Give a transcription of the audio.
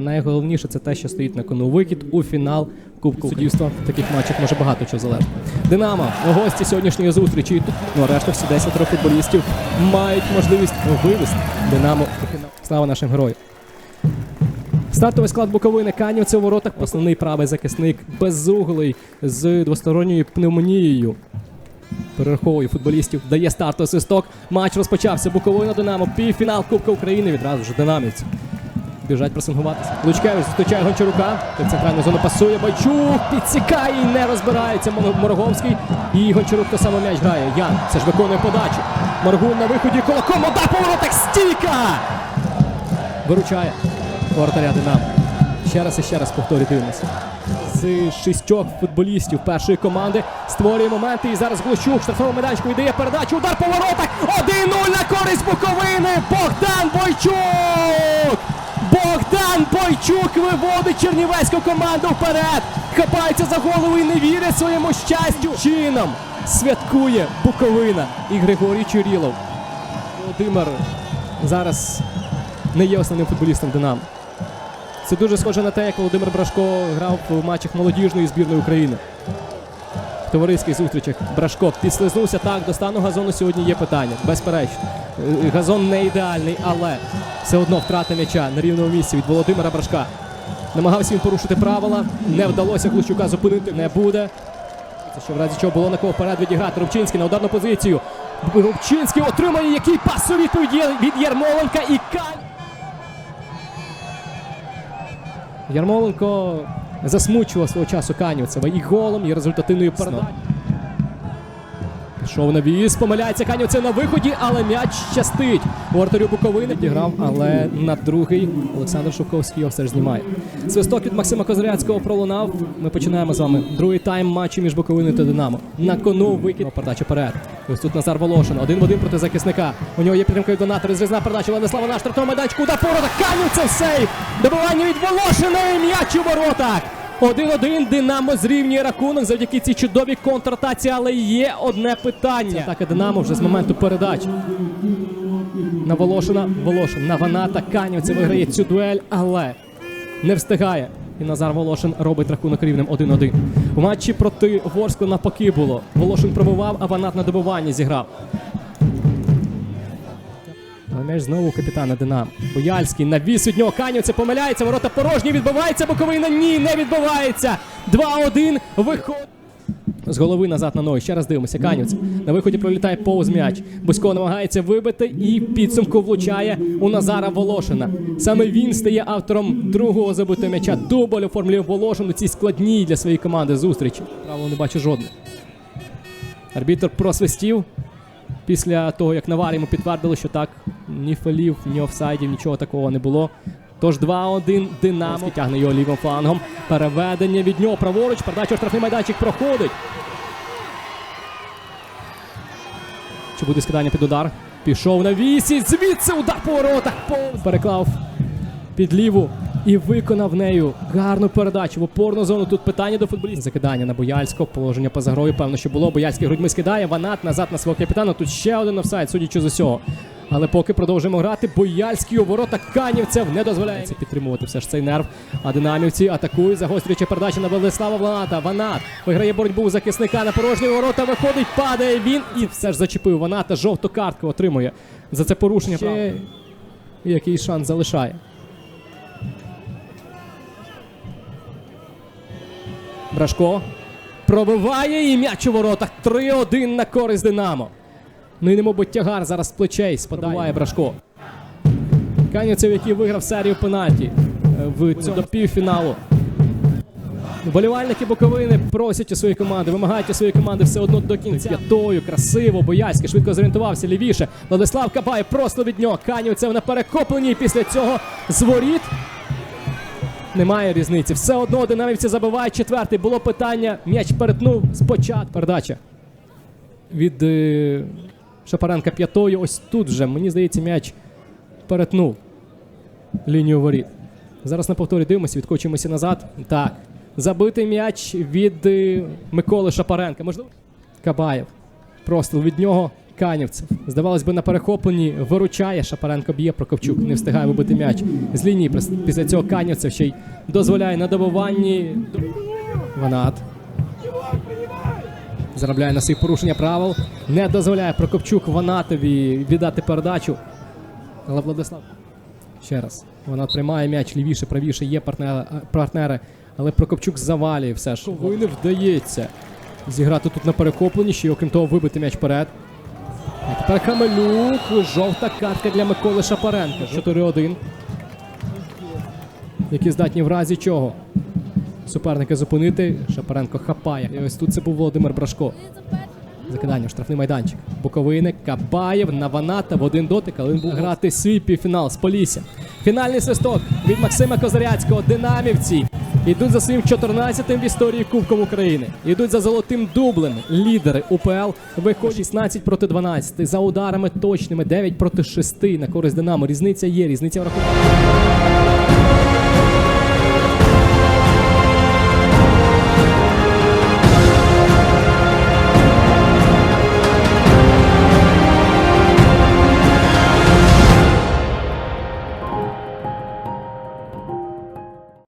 найголовніше це те, що стоїть на кону. Викид у фінал Кубку суддівства. В таких матчах може багато чого залежати. Динамо гості сьогоднішньої зустрічі. І тут ну, решта всі 10 футболістів мають можливість вивести Динамо у фінал. Слава нашим героям! Стартовий склад Буковини Канівці у воротах. Основний правий захисник безуглий з двосторонньою пневмонією. Перераховує футболістів, дає стартовий свисток. Матч розпочався. Буковина Динамо. Півфінал Кубка України. Відразу ж динамівці. Біжать пресингуватися. Лучкевич зустрічає Гончарука. В центральну зону пасує. Байчук підсікає і не розбирається. Мор- Морговський. І Гончарук то саме м'яч грає. Ян це ж виконує подачу. Моргун на виході. Колоком. Удар по воротах. Стійка! Виручає воротаря Динамо. Ще раз і ще раз повторюю, дивимося. З шістьох футболістів першої команди створює моменти. І зараз Глущук штрафному майданчику віддає передачу. Удар по воротах. 1-0 на користь Буковини. Богдан Бойчук! Бойчук виводить чернівецьку команду вперед. Хапається за голову і не вірить своєму щастю. Чином святкує Буковина і Григорій Чурілов. Володимир зараз не є основним футболістом Динамо. Це дуже схоже на те, як Володимир Брашко грав в матчах молодіжної збірної України. В товариських зустрічах Брашко підслизнувся так, до стану газону сьогодні є питання. Безперечно. Е, Газон не ідеальний, але все одно втрата м'яча на рівному місці від Володимира Брашка. Намагався він порушити правила, не вдалося Глущука зупинити, не буде. Це що в разі чого було на кого вперед відіграти. Рубчинський на ударну позицію. Рубчинський отримає який пас у відповідь від Ярмоленка і Кань. Ярмоленко засмучував свого часу Канівцева і голом, і результативною передачею. Пішов на віз, помиляється Канівцев на виході, але м'яч щастить. Воротарю Буковини підіграв, але на другий Олександр Шовковський його все ж знімає. Свисток від Максима Козиряцького пролунав. Ми починаємо з вами другий тайм матчу між Буковиною та Динамо. На кону викид передача перед. Ось тут Назар Волошин. Один в один проти захисника. У нього є підтримка від донатора. Зрізна передача Владислава на штрафному майданчику. Удар по воротах. Канівцев сейв. Добивання від Волошина і м'яч у воротах. 1-1 Динамо зрівнює рахунок завдяки цій чудовій контратаці, але є одне питання. Атака Динамо вже з моменту передач. На Волошина, Волошин, на Ваната, Канівцев виграє цю дуель, але не встигає. І Назар Волошин робить рахунок рівнем 1-1. У матчі проти Ворскла навпаки було. Волошин пробував, а Ванат на добиванні зіграв. Але м'яч знову капітана Динамо. Бояльський навіс від нього Канівцев помиляється, ворота порожні, відбивається Буковина. Ні, не відбивається. 2-1 виходить. З голови назад на ноги. Ще раз дивимося. Канівцев. На виході пролітає повз м'яч. Бузько намагається вибити і підсумку влучає у Назара Волошина. Саме він стає автором другого забитого м'яча. Дубль оформлює Волошин у цій складній для своєї команди зустрічі. Право не бачу жодних. Арбітр просвистів після того, як Навар йому підтвердили, що так, ні фолів, ні офсайдів, нічого такого не було. Тож 2-1 Динамо тягне його лівим флангом. Переведення від нього праворуч. Передача штрафний майданчик проходить. Чи буде скидання під удар? Пішов на вісі. Звідси удар по воротах. Переклав під ліву і виконав нею гарну передачу в опорну зону. Тут питання до футболістів. Закидання на Бояльського. Положення поза грою. Певно, що було. Бояльський грудьми скидає. Ванат назад на свого капітана. Тут ще один офсайд, судячи з усього. Але поки продовжуємо грати, Бояльський у ворота Канівцев не дозволяє підтримувати все ж цей нерв. А динамівці атакують, загострюючи передачу на Владислава Ваната. Ванат виграє боротьбу у захисника на порожні ворота. Виходить, падає він і все ж зачепив. Ваната жовту картку отримує за це порушення. Ще який шанс залишає. Брашко пробиває і м'яч у воротах. 3-1 на користь Динамо. Ну і не мабуть тягар зараз з плечей сподаває Брашко. Канівцев, який виграв серію пенальті е, в до півфіналу. Вболівальники Буковини просять у своєї команди, вимагають у своєї команди все одно до кінця. П'ятою, красиво, боязьки, швидко зорієнтувався лівіше. Владислав Кабай просто від нього. Канівцев на перехопленні. І після цього з воріт немає різниці. Все одно динамівці забивають четвертий. Було питання. М'яч перетнув спочатку. Передача від е, Шапаренка п'ятою. Ось тут вже, мені здається, м'яч перетнув лінію воріт. Зараз на повторі дивимося, відкочуємося назад. Так. Забитий м'яч від е, Миколи Шапаренка. Можливо, Кабаєв. Простріл від нього. Канівцев. Здавалось би, на перехопленні виручає. Шапаренко б'є, Прокопчук не встигає вибити м'яч з лінії. Після цього Канівцев ще й дозволяє на добуванні. Ванат. Заробляє на свої порушення правил. Не дозволяє Прокопчук Ванатові віддати передачу. Але Владислав. Ще раз. Вона приймає м'яч лівіше, правіше, є партнери, партнери але Прокопчук завалює все ж. Не вдається зіграти тут на перехопленні, ще й окрім того вибити м'яч вперед. А тепер Камелюк. Жовта картка для Миколи Шапаренка. 4-1. Які здатні в разі чого. Суперника зупинити. Шапаренко хапає. І ось тут це був Володимир Брашко. Закидання в штрафний майданчик. Буковини, Кабаєв на Ваната в один дотик, але він був грати свій півфінал з Полісся. Фінальний свисток від Максима Козаряцького. Динамівці йдуть за своїм 14-тим в історії Кубком України. Йдуть за золотим дублем. Лідери УПЛ виходять 16 проти 12. За ударами точними 9 проти 6 на користь Динамо. Різниця є, різниця в рахунку.